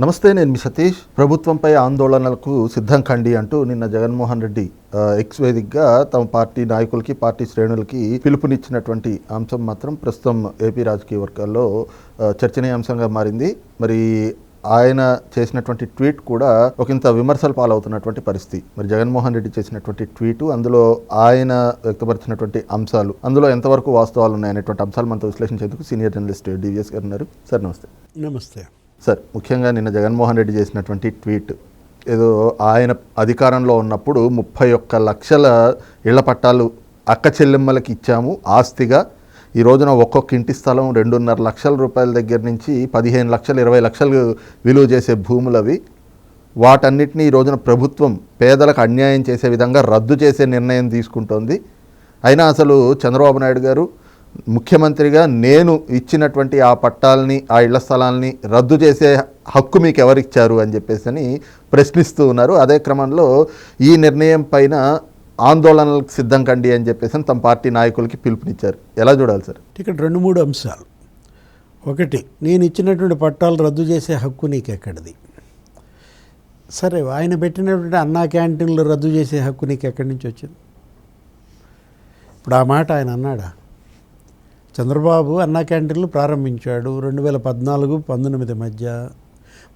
నమస్తే నేను మీ సతీష్. ప్రభుత్వంపై ఆందోళనలకు సిద్ధం కండి అంటూ నిన్న జగన్మోహన్ రెడ్డి ఎక్స్ వేదికగా తమ పార్టీ నాయకులకి పార్టీ శ్రేణులకి పిలుపునిచ్చినటువంటి అంశం మాత్రం ప్రస్తుతం ఏపీ రాజకీయ వర్గాల్లో చర్చనీయాంశంగా మారింది. మరి ఆయన చేసినటువంటి ట్వీట్ కూడా ఒకంత విమర్శలు పాలవుతున్నటువంటి పరిస్థితి. మరి జగన్మోహన్ రెడ్డి చేసినటువంటి ట్వీటు అందులో ఆయన వ్యక్తపరిచినటువంటి అంశాలు అందులో ఎంతవరకు వాస్తవాలు ఉన్నాయనేటువంటి అంశాలు మనతో విశ్లేషించేందుకు సీనియర్ జర్నలిస్ట్ డివిఎస్ గారు ఉన్నారు. సార్ నమస్తే. నమస్తే. సార్ ముఖ్యంగా నిన్న జగన్మోహన్ రెడ్డి చేసినటువంటి ట్వీట్ ఏదో ఆయన అధికారంలో ఉన్నప్పుడు ముప్పై ఒక్క లక్షల ఇళ్ళ పట్టాలు అక్క చెల్లెమ్మలకి ఇచ్చాము ఆస్తిగా. ఈ రోజున ఒక్కొక్క ఇంటి స్థలం రెండున్నర లక్షల రూపాయల దగ్గర నుంచి పదిహేను లక్షలు ఇరవై లక్షలు విలువ చేసే భూములు అవి. వాటన్నిటిని ఈ రోజున ప్రభుత్వం పేదలకు అన్యాయం చేసే విధంగా రద్దు చేసే నిర్ణయం తీసుకుంటోంది. అయినా అసలు చంద్రబాబు నాయుడు గారు ముఖ్యమంత్రిగా నేను ఇచ్చినటువంటి ఆ పట్టాలని ఆ ఇళ్ళ స్థలాల్ని రద్దు చేసే హక్కు మీకు ఎవరిచ్చారు అని చెప్పేసి అని ప్రశ్నిస్తూ ఉన్నారు. అదే క్రమంలో ఈ నిర్ణయం పైన ఆందోళనలకు సిద్ధం కండి అని చెప్పేసి అని తమ పార్టీ నాయకులకి పిలుపునిచ్చారు. ఎలా చూడాలి సార్? ఇక్కడ రెండు మూడు అంశాలు. ఒకటి నేను ఇచ్చినటువంటి పట్టాలు రద్దు చేసే హక్కు నీకు ఎక్కడిది సరే ఆయన పెట్టినటువంటి అన్నా క్యాంటీన్లు రద్దు చేసే హక్కు నీకు ఎక్కడి నుంచి వచ్చింది? ఇప్పుడు ఆ మాట ఆయన అన్నాడా? చంద్రబాబు అన్నా క్యాంటీన్లు ప్రారంభించాడు రెండు వేల పద్నాలుగు పంతొమ్మిది మధ్య.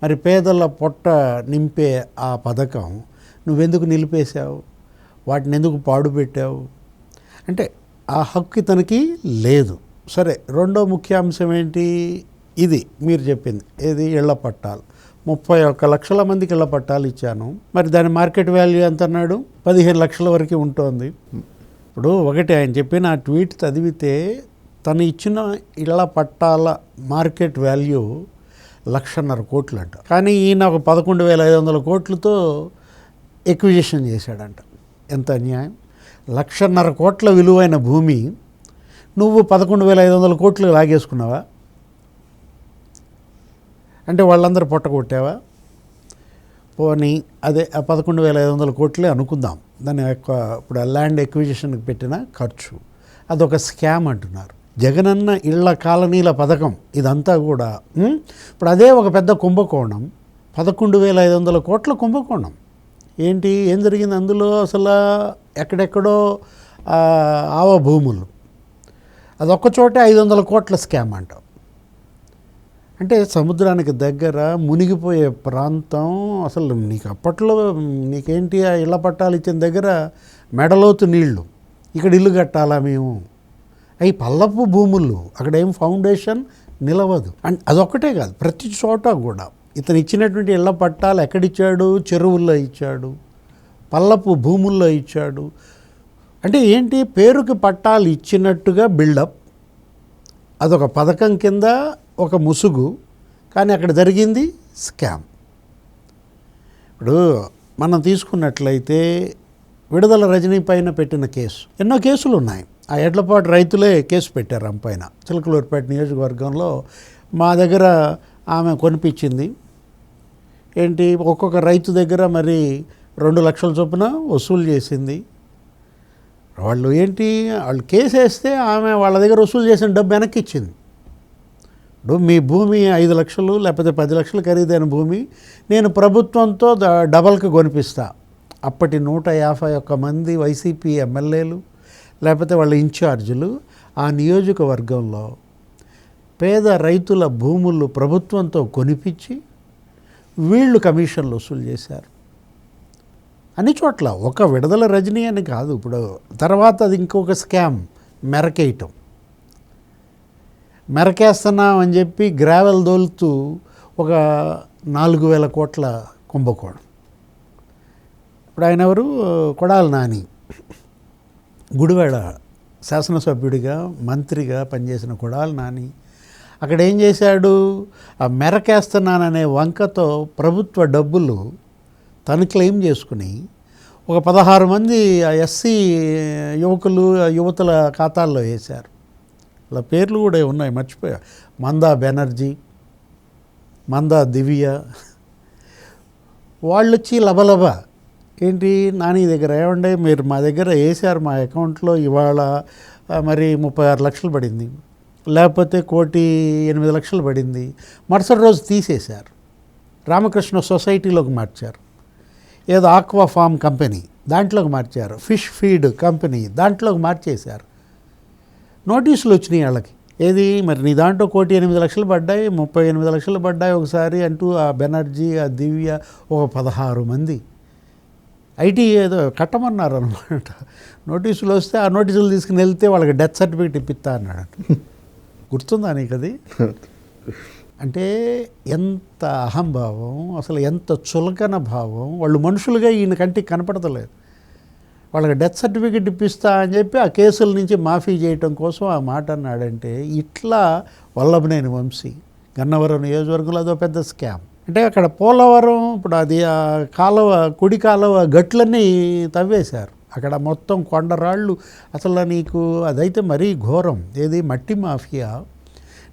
మరి పేదల పొట్ట నింపే ఆ పథకం నువ్వెందుకు నిలిపేశావు? వాటిని ఎందుకు పాడు పెట్టావు? అంటే ఆ హక్కు ఇతనికి లేదు. సరే రెండో ముఖ్య అంశం ఏంటి? ఇది మీరు చెప్పింది. ఏది? ఇళ్ళ పట్టాలు. ముప్పై ఒక్క లక్షల మందికి ఇళ్ళ పట్టాలు ఇచ్చాను. మరి దాని మార్కెట్ వాల్యూ ఎంత అన్నాడు పదిహేను లక్షల వరకు ఉంటుంది. ఇప్పుడు ఒకటి ఆయన చెప్పిన ఆ ట్వీట్ చదివితే తను ఇచ్చిన ఇళ్ళ పట్టాల మార్కెట్ వాల్యూ లక్షన్నర కోట్లు అంట కానీ ఈయన ఒక పదకొండు వేల ఐదు వందల కోట్లతో ఎక్విజిషన్ చేశాడంట. ఎంత అన్యాయం? లక్షన్నర కోట్ల విలువైన భూమి నువ్వు పదకొండు వేల ఐదు వందల కోట్లు లాగేసుకున్నావా? అంటే వాళ్ళందరూ పొట్ట కొట్టావా? పోనీ అదే ఆ పదకొండు వేల ఐదు వందల కోట్లే అనుకుందాం. దాని యొక్క ఇప్పుడు ల్యాండ్ ఎక్విజిషన్కి పెట్టిన ఖర్చు. అదొక స్కామ్ అంటున్నారు. జగనన్న ఇళ్ళ కాలనీల పథకం ఇదంతా కూడా ఇప్పుడు అదే ఒక పెద్ద కుంభకోణం. పదకొండు వేల ఐదు వందల కోట్ల కుంభకోణం. ఏంటి? ఏం జరిగింది అందులో అసలు? ఎక్కడెక్కడో ఆవ భూములు అదొక్క చోటే ఐదు వందల కోట్ల స్కామ్ అంటాం. అంటే సముద్రానికి దగ్గర మునిగిపోయే ప్రాంతం అసలు నీకు అప్పట్లో నీకేంటి ఆ ఇళ్ళ పట్టాలు ఇచ్చిన దగ్గర? మెడలోతు నీళ్ళు. ఇక్కడ ఇల్లు కట్టాలా మేము? ఈ పల్లపు భూములు అక్కడ ఏం ఫౌండేషన్ నిలవదు. అండ్ అదొక్కటే కాదు ప్రతి చోట కూడా ఇతను ఇచ్చినటువంటి ఇళ్ళ పట్టాలు ఎక్కడిచ్చాడు? చెరువుల్లో ఇచ్చాడు. పల్లపు భూముల్లో ఇచ్చాడు. అంటే ఏంటి? పేరుకి పట్టాలు ఇచ్చినట్టుగా బిల్డప్. అదొక పథకం కింద ఒక ముసుగు కానీ అక్కడ జరిగింది స్కామ్. ఇప్పుడు మనం తీసుకున్నట్లయితే విడుదల రజనీ పైన పెట్టిన కేసు. ఎన్నో కేసులు ఉన్నాయి ఆ ఎడ్లపాటు రైతులే కేసు పెట్టారు ఆమె పైన. చిలకలూరుపేట నియోజకవర్గంలో మా దగ్గర ఆమె కొనిపించింది. ఏంటి? ఒక్కొక్క రైతు దగ్గర మరి రెండు లక్షల చొప్పున వసూలు చేసింది. వాళ్ళు ఏంటి? వాళ్ళు కేసు వేస్తే ఆమె వాళ్ళ దగ్గర వసూలు చేసిన డబ్బు వెనక్కి ఇచ్చింది ఇప్పుడు మీ భూమి ఐదు లక్షలు లేకపోతే పది లక్షలు ఖరీదైన భూమి నేను ప్రభుత్వంతో డబల్కి కొనిపిస్తా. అప్పటి నూట యాభై ఒక్క మంది వైసీపీ ఎమ్మెల్యేలు లేకపోతే వాళ్ళ ఇన్ఛార్జీలు ఆ నియోజకవర్గంలో పేద రైతుల భూములు ప్రభుత్వంతో కొనిపించి వీళ్ళు కమిషన్లు వసూలు చేశారు. అన్ని చోట్ల ఒక విడుదల రజనీ అని కాదు. ఇప్పుడు తర్వాత అది ఇంకొక స్కామ్ మెరకేయటం. మెరకేస్తున్నాం అని చెప్పి గ్రావెల్ దోలుతూ ఒక నాలుగు వేల కోట్ల కుంభకోణం. ఇప్పుడు ఆయన ఎవరు? కొడాలి నాని. గుడివాడ శాసనసభ్యుడిగా మంత్రిగా పనిచేసిన కొడాలి నాని. అక్కడ ఏం చేశాడు? ఆ మెరకేస్తున్నాననే వంకతో ప్రభుత్వ డబ్బులు తను క్లెయిమ్ చేసుకుని ఒక పదహారు మంది ఆ ఎస్సీ యువకులు యువతుల ఖాతాల్లో వేశారు. ఇలా పేర్లు కూడా ఉన్నాయి మర్చిపోయా. మందా బెనర్జీ మందా దివ్య. వాళ్ళు వచ్చి లబలబ ఏంటి? నాని దగ్గర ఏమండి? మీరు మా దగ్గర వేసారు మా అకౌంట్లో ఇవాళ మరి ముప్పై ఆరు లక్షలు పడింది. లేకపోతే కోటి ఎనిమిది లక్షలు పడింది. మరుసటి రోజు తీసేశారు. రామకృష్ణ సొసైటీలోకి మార్చారు. ఏదో ఆక్వా ఫామ్ కంపెనీ దాంట్లోకి మార్చారు. ఫిష్ ఫీడ్ కంపెనీ దాంట్లోకి మార్చేశారు. నోటీసులు వచ్చినాయి వాళ్ళకి. ఏది? మరి నీ దాంట్లో కోటి ఎనిమిది లక్షలు పడ్డాయి ముప్పై ఎనిమిది లక్షలు పడ్డాయి ఒకసారి అంటూ ఆ బెనర్జీ ఆ దివ్య ఒక పదహారు మంది. ఐటీ ఏదో కట్టమన్నారు అనమాట నోటీసులు వస్తే ఆ నోటీసులు తీసుకుని వెళ్తే వాళ్ళకి డెత్ సర్టిఫికేట్ ఇప్పిస్తా అన్నాడు. గుర్తుందా నీకు అది అంటే ఎంత అహంభావం అసలు ఎంత చులకన భావం వాళ్ళు మనుషులుగా ఈయన కంటికి కనపడతలేదు. వాళ్ళకి డెత్ సర్టిఫికేట్ ఇప్పిస్తా అని చెప్పి ఆ కేసుల నుంచి మాఫీ చేయటం కోసం ఆ మాట అన్నాడంటే ఇట్లా వల్లభనేని వంశీ గన్నవరం నియోజకవర్గంలో అదో పెద్ద స్కామ్. అంటే అక్కడ పోలవరం ఇప్పుడు అది కాలువ కుడి కాలువ గట్లన్నీ తవ్వేశారు. అక్కడ మొత్తం కొండరాళ్ళు. అసలు నీకు అదైతే మరీ ఘోరం. ఏది? మట్టి మాఫియా.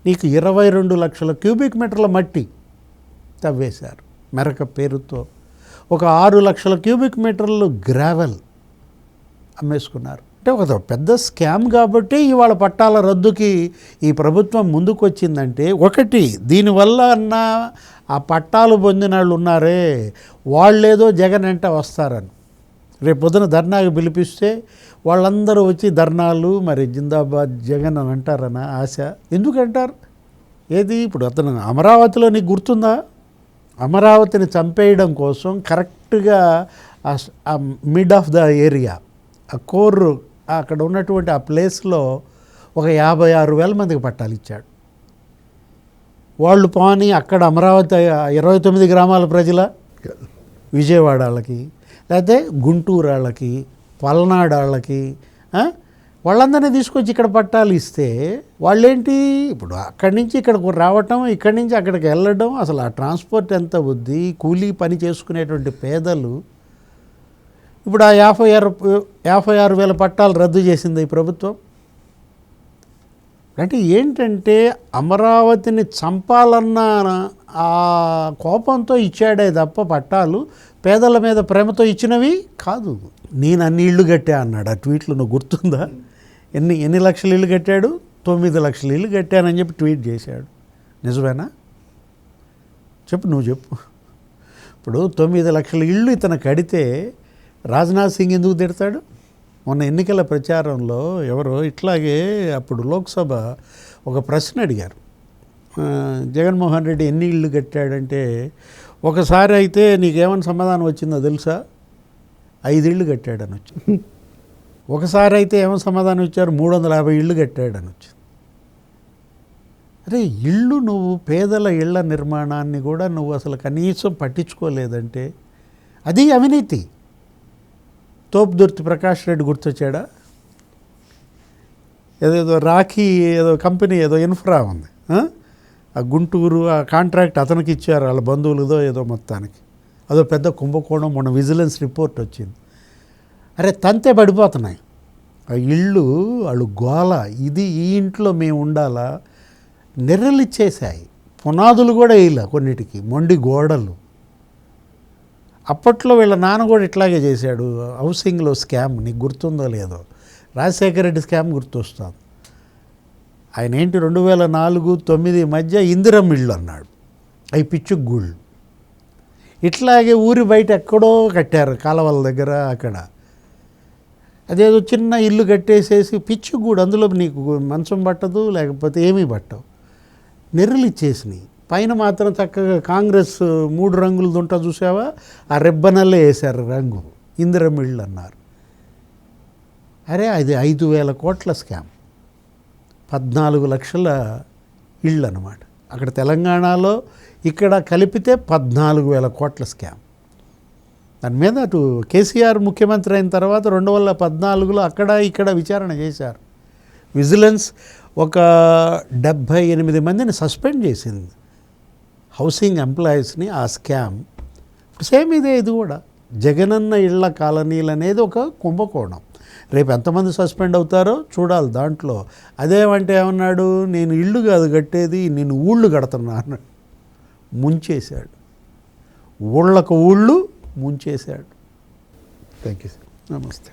నీకు ఇరవై రెండు లక్షల క్యూబిక్ మీటర్ల మట్టి తవ్వేశారు మెరక పేరుతో. ఒక ఆరు లక్షల క్యూబిక్ మీటర్లు గ్రావెల్ అమ్మేసుకున్నారు. అంటే ఒక పెద్ద స్కామ్ కాబట్టి ఇవాళ పట్టాల రద్దుకి ఈ ప్రభుత్వం ముందుకు వచ్చిందంటే ఒకటి దీనివల్ల అన్న ఆ పట్టాలు పొందిన వాళ్ళు ఉన్నారే వాళ్ళేదో జగన్ వెంట వస్తారని. రేపు పొద్దున ధర్నాకి పిలిపిస్తే వాళ్ళందరూ వచ్చి ధర్నాలు మరి జిందాబాద్ జగన్ అని అంటారన్న ఆశ. ఎందుకంటారు? ఏది ఇప్పుడు అతను అమరావతిలో నీకు గుర్తుందా? అమరావతిని చంపేయడం కోసం కరెక్ట్గా ఆ మిడ్ ఆఫ్ ద ఏరియా ఆ కోర్ అక్కడ ఉన్నటువంటి ఆ ప్లేస్లో ఒక యాభై ఆరు వేల మందికి పట్టాలు ఇచ్చాడు. వాళ్ళు పోని అక్కడ అమరావతి ఇరవై తొమ్మిది గ్రామాల ప్రజల విజయవాడ వాళ్ళకి లేకపోతే గుంటూరు వాళ్ళకి పల్నాడు వాళ్ళకి వాళ్ళందరినీ తీసుకొచ్చి ఇక్కడ పట్టాలు ఇస్తే వాళ్ళేంటి? ఇప్పుడు అక్కడి నుంచి ఇక్కడికి రావటం ఇక్కడి నుంచి అక్కడికి వెళ్ళడం అసలు ఆ ట్రాన్స్పోర్ట్ ఎంత ఉంది కూలీ పని చేసుకునేటువంటి పేదలు ఇప్పుడు ఆ యాభై ఆరు యాభై ఆరు వేల పట్టాలు రద్దు చేసింది ఈ ప్రభుత్వం. అంటే ఏంటంటే అమరావతిని చంపాలన్న ఆ కోపంతో ఇచ్చాడే తప్ప పట్టాలు పేదల మీద ప్రేమతో ఇచ్చినవి కాదు. నేను అన్ని ఇళ్ళు కట్టా అన్నాడు. ఆ ట్వీట్లో నువ్వు గుర్తుందా? ఎన్ని ఎన్ని లక్షల ఇల్లు కట్టాడు? తొమ్మిది లక్షల ఇల్లు కట్టానని చెప్పి ట్వీట్ చేశాడు. నిజమేనా? చెప్పు నువ్వు చెప్పు. ఇప్పుడు తొమ్మిది లక్షల ఇళ్ళు ఇతను కడితే రాజ్నాథ్ సింగ్ ఎందుకు తిడతాడు? మొన్న ఎన్నికల ప్రచారంలో ఎవరో ఇట్లాగే అప్పుడు లోక్సభ ఒక ప్రశ్న అడిగారు. జగన్మోహన్ రెడ్డి ఎన్ని ఇళ్ళు కట్టాడంటే ఒకసారి అయితే నీకేమైనా సమాధానం వచ్చిందో తెలుసా? ఐదిళ్ళు కట్టాడని వచ్చింది ఒకసారి అయితే ఏమో సమాధానం ఇచ్చారు? మూడు వందల యాభై ఇళ్ళు కట్టాడని వచ్చింది అరే ఇళ్ళు నువ్వు పేదల ఇళ్ళ నిర్మాణాన్ని కూడా నువ్వు అసలు కనీసం పట్టించుకోలేదంటే అది అవినీతి. తోపుదుర్తి ప్రకాష్ రెడ్డి గుర్తొచ్చాడా? ఏదేదో రాఖీ ఏదో కంపెనీ ఏదో ఇన్ఫ్రా ఉంది. ఆ? గుంటూరు ఆ కాంట్రాక్ట్ అతనికి ఇచ్చారు వాళ్ళ బంధువులదో ఏదో మొత్తానికి. అదో పెద్ద కుంభకోణం మొన్న విజిలెన్స్ రిపోర్ట్ వచ్చింది. అరే తంతే పడిపోతున్నాయి. ఆ ఇళ్ళు వాళ్ళు గోల. ఇది ఈ ఇంట్లో మేము ఉండాలా? నెర్రలు ఇచ్చేసాయి పునాదులు కూడా వేయలే కొన్నిటికి. మొండి గోడలు. అప్పట్లో వీళ్ళ నాన్న కూడా ఇట్లాగే చేశాడు. హౌసింగ్లో స్కామ్ నీకు గుర్తుందో లేదో. రాజశేఖర రెడ్డి స్కామ్ గుర్తొస్తుంది ఆయన ఏంటి? రెండు వేల నాలుగు తొమ్మిది మధ్య ఇందిరం ఇళ్ళు అన్నాడు. అవి పిచ్చు గూళ్ళు. ఇట్లాగే ఊరి బయట ఎక్కడో కట్టారు కాలవల దగ్గర అక్కడ. అదేదో చిన్న ఇల్లు కట్టేసేసి పిచ్చు గూడు అందులో నీకు మంచం పట్టదు లేకపోతే ఏమీ పట్టవు. నెర్రలు ఇచ్చేసినాయి. పైన మాత్రం చక్కగా కాంగ్రెస్ మూడు రంగులు దుంట చూసావా? ఆ రెబ్బనల్లే వేశారు రంగు. ఇందిరమిళ్ళు అన్నారు. అరే అది ఐదు వేల కోట్ల స్కామ్. పద్నాలుగు లక్షల ఇళ్ళు అనమాట అక్కడ తెలంగాణలో ఇక్కడ కలిపితే పద్నాలుగు వేల కోట్ల స్కామ్. దాని మీద అటు కేసీఆర్ ముఖ్యమంత్రి అయిన తర్వాత రెండు వేల పద్నాలుగులో అక్కడ ఇక్కడ విచారణ చేశారు. విజిలెన్స్ ఒక డెబ్భై ఎనిమిది మందిని సస్పెండ్ చేసింది. హౌసింగ్ ఎంప్లాయీస్ని ఆ స్కామ్. సేమ్ ఇదే ఇది కూడా. జగనన్న ఇళ్ళ కాలనీలు అనేది ఒక కుంభకోణం. రేపు ఎంతమంది సస్పెండ్ అవుతారో చూడాలి దాంట్లో. అదేమంటే ఏమన్నాడు? నేను ఇల్లు కాదు కట్టేది నేను ఊళ్ళు కడుతున్నా అన్నాడు. ముంచేశాడు. ఊళ్ళకు ఊళ్ళు ముంచేశాడు. Thank you sir. నమస్తే.